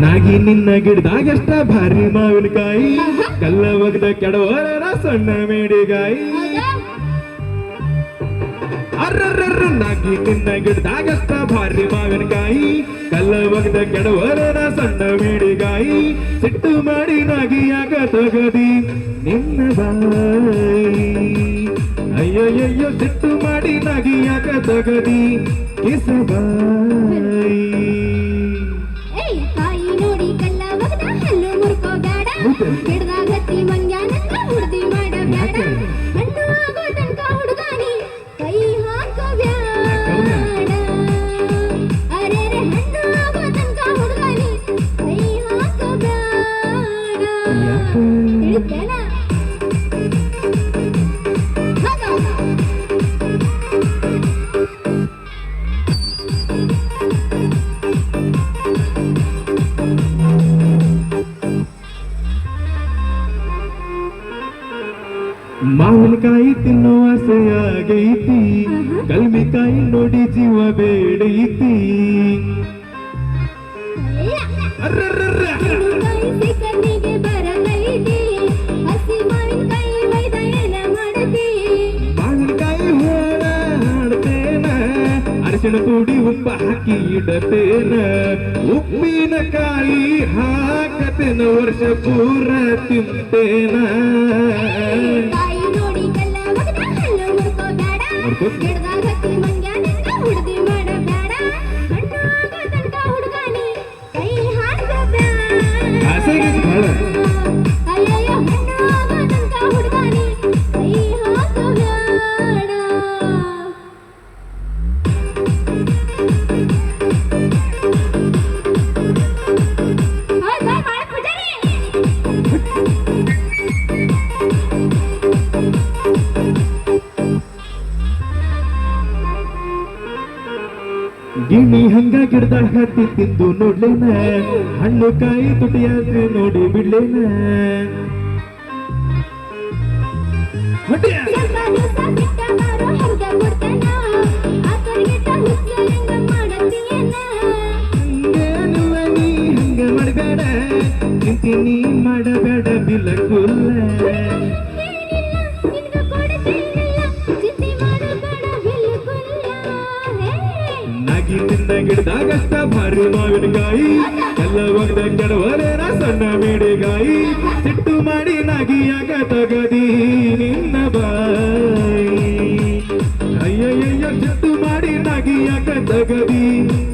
ನಾಗಿ ನಿನ್ನ ಗಿಡದಾಗಷ್ಟ ಭಾರಿ ಮಾವಿನಕಾಯಿ ಕಲ್ಲ ಒಗ್ದ ಕೆಡವರ ಸಣ್ಣ ಮೇಡಿಗಾಯಿ. ಅರ್ರರ್ರ ನಾಗಿ ನಿನ್ನ ಗಿಡದಾಗಷ್ಟ ಭಾರಿ ಮಾವಿನಕಾಯಿ ಕಲ್ಲ ಒಗ್ದ ಕೆಡವರ ಸಣ್ಣ ಬೀಡಿಗಾಯಿ ಸಿಟ್ಟು ಮಾಡಿ ನಾಗಿ ಯಾಕ ತಗದಿ, ನಿನ್ನ ಬಾಯಿ. ಅಯ್ಯಯ್ಯಯ್ಯೋ, ಸಿಟ್ಟು ಮಾಡಿ ನಾಗಿ ಯಾಕ ತಗದಿ ಕಿಸಬಾಯಿ ಮಾವಿನಕಾಯಿ ತಿನ್ನೋ ಆಸೆಯಾಗೈತಿ ಕಲ್ಮಿಕಾಯಿ ನೋಡಿ ಜೀವ ಬೇಡೈತಿ ಅರಿಶಿಣ ಪುಡಿ ಉಪ್ಪ ಹಾಕಿ ಇಡತೇನ. ಉಪ್ಪಿನಕಾಯಿ ಹಾಕತೇನ ವರ್ಷ ಪೂರ ತಿಂತೇನ. ಗೊತ್ತು ಗಿಣಿ ಹಂಗ ಗಿಡದಾಗ ಹತ್ತಿ ತಿಂದು ನೋಡ್ಲೇನ? ಹಣ್ಣು ಕಾಯಿ ತುಟಿಯಾದ್ರೆ ನೋಡಿ ಬಿಡ್ಲೇನ? ನೀ ಮಾಡಬೇಡ? ದಿವ್ಸ ನಿನ್ನ ಗಿಡದಾಗಷ್ಟ ಭಾರಿ ಮಾವಿನಕಾಯಿ ಎಲ್ಲ ಒಗ್ದ ಕೆಡವರೇನ ಸಣ್ಣ ಮೇಡಿಗಾಯಿ. ಸಿಟ್ಟು ಮಾಡಿ ನಗಿಯಾಗ ತಗದಿ ನಿನ್ನ ಬಾಯಿ. ಅಯ್ಯಯ್ಯ ಸಿಟ್ಟು ಮಾಡಿ ನಗಿಯಾಗ ತಗದಿ.